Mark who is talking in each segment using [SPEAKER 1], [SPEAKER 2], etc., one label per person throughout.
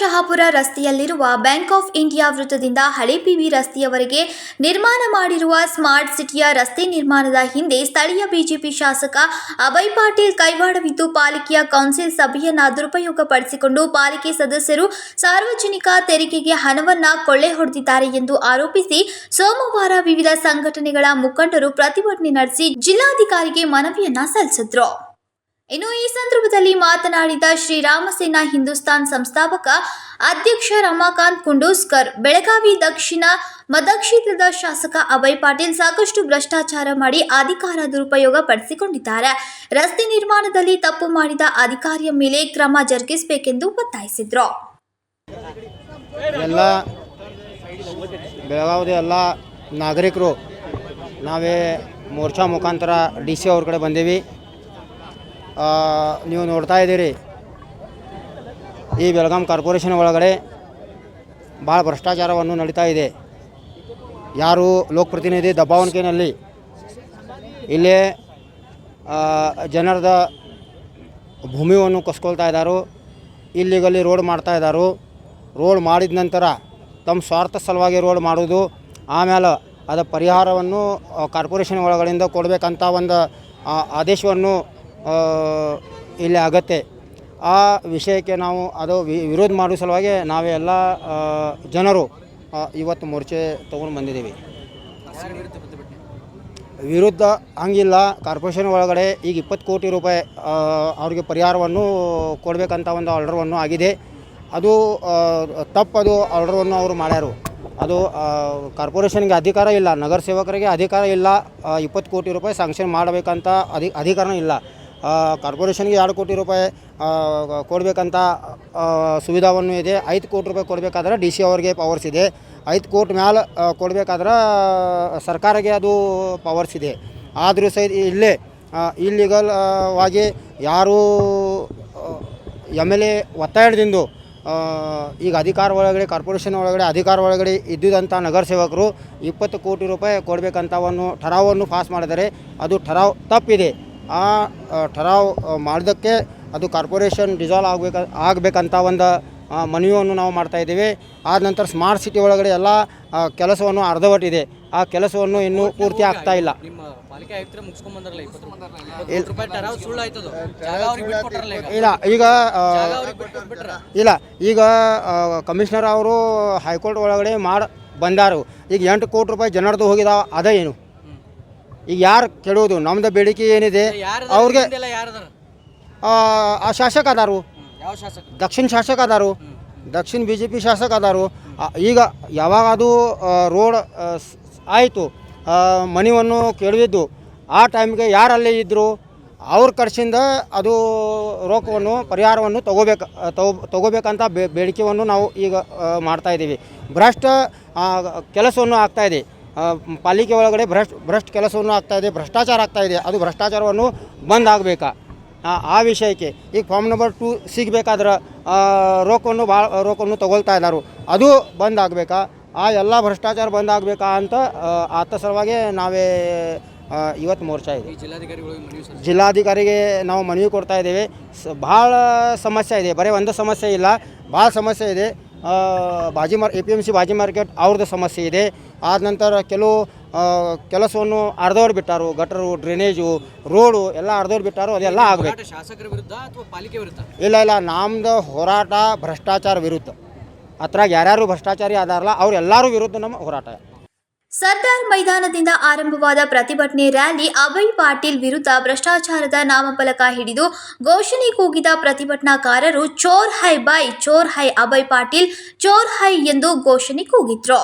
[SPEAKER 1] ಶಹಾಪುರ ರಸ್ತೆಯಲ್ಲಿರುವ bank of India ವೃತ್ತದಿಂದ ಹಳೆ ಪಿವಿ ರಸ್ತೆಯವರೆಗೆ ನಿರ್ಮಾಣ ಮಾಡಿರುವ ಸ್ಮಾರ್ಟ್ ಸಿಟಿಯ ರಸ್ತೆ ನಿರ್ಮಾಣದ ಹಿಂದೆ ಸ್ಥಳೀಯ ಬಿಜೆಪಿ ಶಾಸಕ ಅಭಯ್ ಪಾಟೀಲ್ ಕೈವಾಡವಿದ್ದು ಪಾಲಿಕೆಯ ಕೌನ್ಸಿಲ್ ಸಭೆಯನ್ನ ದುರುಪಯೋಗಪಡಿಸಿಕೊಂಡು ಪಾಲಿಕೆ ಸದಸ್ಯರು ಸಾರ್ವಜನಿಕ ತೆರಿಗೆಗೆ ಹಣವನ್ನ ಕೊಳ್ಳೆ ಹೊಡೆದಿದ್ದಾರೆ ಎಂದು ಆರೋಪಿಸಿ ಸೋಮವಾರ ವಿವಿಧ ಸಂಘಟನೆಗಳ ಮುಖಂಡರು ಪ್ರತಿಭಟನೆ ನಡೆಸಿ ಜಿಲ್ಲಾಧಿಕಾರಿಗೆ ಮನವಿಯನ್ನ ಸಲ್ಲಿಸಿದ್ರು. ಇನ್ನು ಈ ಸಂದರ್ಭದಲ್ಲಿ ಮಾತನಾಡಿದ ಶ್ರೀರಾಮಸೇನಾ ಹಿಂದೂಸ್ತಾನ್ ಸಂಸ್ಥಾಪಕ ಅಧ್ಯಕ್ಷ ರಮಾಕಾಂತ್ ಕುಂಡೂಸ್ಕರ್, ಬೆಳಗಾವಿ ದಕ್ಷಿಣ ಮತಕ್ಷೇತ್ರದ ಶಾಸಕ ಅಭಯ್ ಪಾಟೀಲ್ ಸಾಕಷ್ಟು ಭ್ರಷ್ಟಾಚಾರ ಮಾಡಿ ಅಧಿಕಾರ ದುರುಪಯೋಗ ಪಡಿಸಿಕೊಂಡಿದ್ದಾರೆ. ರಸ್ತೆ ನಿರ್ಮಾಣದಲ್ಲಿ ತಪ್ಪು ಮಾಡಿದ ಅಧಿಕಾರಿಯ ಮೇಲೆ ಕ್ರಮ ಜರುಗಿಸಬೇಕೆಂದು ಒತ್ತಾಯಿಸಿದ್ರು.
[SPEAKER 2] ಎಲ್ಲ ನಾಗರಿಕರು ನಾವೇ ಮೋರ್ಚಾ ಮುಖಾಂತರ ಡಿ ಸಿ ಅವ್ರ ಕಡೆ ಬಂದೀವಿ. ನೀವು ನೋಡ್ತಾ ಇದ್ದೀರಿ. ಈ ಬೆಳಗಾಂ ಕಾರ್ಪೊರೇಷನ್ ಒಳಗಡೆ ಭಾಳ ಭ್ರಷ್ಟಾಚಾರವನ್ನು ನಡೀತಾ ಇದೆ. ಯಾರು ಲೋಕಪ್ರತಿನಿಧಿ ದಬ್ಬಾವಣಿಕೆಯಲ್ಲಿ ಇಲ್ಲೇ ಜನರದ ಭೂಮಿಯನ್ನು ಕಸ್ಕೊಳ್ತಾ ಇದ್ದಾರೋ, ಇಲ್ಲಿಗಲ್ಲಿ ರೋಡ್ ಮಾಡ್ತಾ ಇದ್ದಾರೋ, ರೋಡ್ ಮಾಡಿದ ನಂತರ ತಮ್ಮ ಸ್ವಾರ್ಥ ಸಲುವಾಗಿ ರೋಡ್ ಮಾಡೋದು ಆಮೇಲೆ ಅದರ ಪರಿಹಾರವನ್ನು ಕಾರ್ಪೊರೇಷನ್ ಒಳಗಡೆಯಿಂದ ಕೊಡಬೇಕಂತ ಒಂದು ಆದೇಶವನ್ನು ಇಲ್ಲಿ ಆಗತ್ತೆ. ಆ ವಿಷಯಕ್ಕೆ ನಾವು ಅದು ವಿರೋಧ ಮಾಡುವ ಸಲುವಾಗಿ ನಾವೇ ಎಲ್ಲ ಜನರು ಇವತ್ತು ಮೋರ್ಚೆ ತೊಗೊಂಡು ಬಂದಿದ್ದೀವಿ. ವಿರುದ್ಧ ಹಂಗಿಲ್ಲ. ಕಾರ್ಪೊರೇಷನ್ ಒಳಗಡೆ ಈಗ ಇಪ್ಪತ್ತು ಕೋಟಿ ರೂಪಾಯಿ ಅವ್ರಿಗೆ ಪರಿಹಾರವನ್ನು ಕೊಡಬೇಕಂತ ಒಂದು ಆರ್ಡರ್ವನ್ನು ಆಗಿದೆ. ಅದು ತಪ್ಪದು ಆರ್ಡರ್ವನ್ನು ಅವರು ಮಾಡ್ಯಾರು. ಅದು ಕಾರ್ಪೊರೇಷನ್ಗೆ ಅಧಿಕಾರ ಇಲ್ಲ. ನಗರ ಸೇವಕರಿಗೆ ಅಧಿಕಾರ ಇಲ್ಲ. ಇಪ್ಪತ್ತು ಕೋಟಿ ರೂಪಾಯಿ ಸ್ಯಾಂಕ್ಷನ್ ಮಾಡಬೇಕಂತ ಅಧಿ, ಅಧಿಕಾರನೂ ಇಲ್ಲ. ಕಾರ್ಪೊರೇಷನ್ಗೆ ಎರಡು ಕೋಟಿ ರೂಪಾಯಿ ಕೊಡಬೇಕಂತ ಸುವಿಧಾವನ್ನು ಇದೆ. ಐದು ಕೋಟಿ ರೂಪಾಯಿ ಕೊಡಬೇಕಾದ್ರೆ ಡಿ ಸಿ ಅವ್ರಿಗೆ ಪವರ್ಸ್ ಇದೆ. ಐದು ಕೋಟಿ ಮ್ಯಾಲೆ ಕೊಡಬೇಕಾದ್ರೆ ಸರ್ಕಾರಕ್ಕೆ ಅದು ಪವರ್ಸ್ ಇದೆ. ಆದರೂ ಸಹಿತ ಇಲ್ಲೇ ಇಲ್ಲಿಗಲ್ ಆಗಿ ಯಾರು ಎಂ ಎಲ್ ಎ ಒತ್ತಾಯದಿಂದ ಈಗ ಅಧಿಕಾರ ಒಳಗಡೆ, ಕಾರ್ಪೊರೇಷನ್ ಒಳಗಡೆ, ಅಧಿಕಾರ ಒಳಗಡೆ ಇದ್ದಿದ್ದಂಥ ನಗರ ಸೇವಕರು ಇಪ್ಪತ್ತು ಕೋಟಿ ರೂಪಾಯಿ ಕೊಡಬೇಕಂತ ಒಂದು ಠರಾವನ್ನು ಪಾಸ್ ಮಾಡಿದರೆ ಅದು ಠರಾವ್ ತಪ್ಪಿದೆ. ಆ ಠರಾವ್ ಮಾಡೋದಕ್ಕೆ ಮಾಡಿದ್ದಕ್ಕೆ ಅದು ಕಾರ್ಪೊರೇಷನ್ ಡಿಸಾಲ್ವ್ ಆಗಬೇಕ ಆಗಬೇಕಂತ ಒಂದು ಮನವಿಯನ್ನು ನಾವು ಮಾಡ್ತಾ ಇದ್ದೀವಿ. ಆದ ನಂತರ ಸ್ಮಾರ್ಟ್ ಸಿಟಿ ಒಳಗಡೆ ಎಲ್ಲ ಕೆಲಸವನ್ನು ಅರ್ಧವಟ್ಟಿದೆ. ಆ ಕೆಲಸವನ್ನು ಇನ್ನೂ ಪೂರ್ತಿ ಆಗ್ತಾ ಇಲ್ಲ. ಇಲ್ಲ ಈಗ ಇಲ್ಲ ಈಗ ಕಮಿಷನರ್ ಅವರು ಹೈಕೋರ್ಟ್ ಒಳಗಡೆ ಮಾಡಿ ಬಂದಾರು. ಈಗ ಎಂಟು ಕೋಟಿ ರೂಪಾಯಿ ಜನರದು ಹೋಗಿದಾವ ಅದ ಏನು? ಈಗ ಯಾರು ಕೆಡೋದು? ನಮ್ದು ಬೇಡಿಕೆ ಏನಿದೆ?
[SPEAKER 3] ಯಾರ
[SPEAKER 2] ಅವ್ರಿಗೆ ಆ, ಶಾಸಕ ಅದಾರು. ದಕ್ಷಿಣ ಶಾಸಕ ಅದಾರು. ದಕ್ಷಿಣ ಬಿ ಜೆ ಪಿ ಶಾಸಕ ಅದಾರು. ಈಗ ಯಾವಾಗ ಅದು ರೋಡ್ ಆಯಿತು. ಮನೆಯನ್ನು ಕೇಳಿದ್ದು ಆ ಟೈಮ್ಗೆ ಯಾರು ಅಲ್ಲೇ ಇದ್ದರು ಅವ್ರ ಖರ್ಚಿಂದ ಅದು ರೋಗವನ್ನು ಪರಿಹಾರವನ್ನು ತಗೋಬೇಕು ತಗೋ ತಗೋಬೇಕಂತ ಬೇಡಿಕೆಯನ್ನು ನಾವು ಈಗ ಮಾಡ್ತಾಯಿದ್ದೀವಿ ಮಾಡ್ತಾ ಇದ್ದೀವಿ. ಭ್ರಷ್ಟ ಕೆಲಸವನ್ನು ಆಗ್ತಾಯಿದೆ ಪಾಲಿಕೆ ಒಳಗಡೆ ಭ್ರಷ್ಟ ಭ್ರಷ್ಟ ಕೆಲಸವನ್ನು ಆಗ್ತಾ ಇದೆ, ಭ್ರಷ್ಟಾಚಾರ ಆಗ್ತಾ ಇದೆ, ಅದು ಭ್ರಷ್ಟಾಚಾರವನ್ನು ಬಂದ್ ಆಗಬೇಕಾ ಆ ವಿಷಯಕ್ಕೆ. ಈಗ ಫಾರ್ಮ್ ನಂಬರ್ ಟು ಸಿಗಬೇಕಾದ್ರೆ ರೋಕವನ್ನು ಭಾಳ ರೋಕವನ್ನು ತಗೊಳ್ತಾ ಇದ್ದಾರೆ ಅದು ಬಂದ್ ಆಗಬೇಕಾ ಆ ಎಲ್ಲ ಭ್ರಷ್ಟಾಚಾರ ಬಂದ್ ಆಗಬೇಕಾ ಅಂತ ಆತ ಸಲುವಾಗಿ ನಾವೇ ಇವತ್ತು ಮೋರ್ಚಾ ಇದೆ ಜಿಲ್ಲಾಧಿಕಾರಿಗೆ ನಾವು ಮನವಿ ಕೊಡ್ತಾ ಇದ್ದೇವೆ. ಸ, ಭಾಳ ಸಮಸ್ಯೆ ಇದೆ. ಬರೀ ಒಂದು ಸಮಸ್ಯೆ ಇಲ್ಲ, ಭಾಳ ಸಮಸ್ಯೆ ಇದೆ. ಬಾಜಿ ಮಾರ್ A P M C Baji market ಅವ್ರದ್ದು ಸಮಸ್ಯೆ ಇದೆ. ಆದ ನಂತರ ಕೆಲವು ಕೆಲಸವನ್ನು ಅರ್ಧವ್ರು ಬಿಟ್ಟಾರು. ಗಟರು ಡ್ರೈನೇಜು ರೋಡು ಎಲ್ಲ ಅರ್ಧವ್ರು ಬಿಟ್ಟಾರು. ಅದೆಲ್ಲ ಆಗಬೇಕು.
[SPEAKER 3] ಶಾಸಕರ ವಿರುದ್ಧ ಅಥವಾ ಪಾಲಿಕೆ ವಿರುದ್ಧ?
[SPEAKER 2] ಇಲ್ಲ ಇಲ್ಲ. ನಮ್ದು ಹೋರಾಟ ಭ್ರಷ್ಟಾಚಾರ ವಿರುದ್ಧ. ಅದ್ರಾಗ ಯಾರ್ಯಾರು ಭ್ರಷ್ಟಾಚಾರಿ ಅದಾರಲ್ಲ ಅವ್ರೆಲ್ಲರೂ ವಿರುದ್ಧ ನಮ್ಮ ಹೋರಾಟ.
[SPEAKER 1] ಸರ್ದಾರ್ ಮೈದಾನದಿಂದ ಆರಂಭವಾದ ಪ್ರತಿಭಟನೆ ರ್ಯಾಲಿ ಅಭಯ್ ಪಾಟೀಲ್ ವಿರುದ್ಧ ಭ್ರಷ್ಟಾಚಾರದ ನಾಮಫಲಕ ಹಿಡಿದು ಘೋಷಣೆ ಕೂಗಿದ ಪ್ರತಿಭಟನಾಕಾರರು ಚೋರ್ ಹೈ ಬೈ ಚೋರ್ ಹೈ ಅಭಯ್ ಪಾಟೀಲ್, ಚೋರ್ ಹೈ ಎಂದು ಘೋಷಣೆ ಕೂಗಿದ್ರು.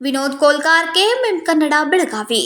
[SPEAKER 1] Vinod Kolkar, K M M Kannada, Belagavi.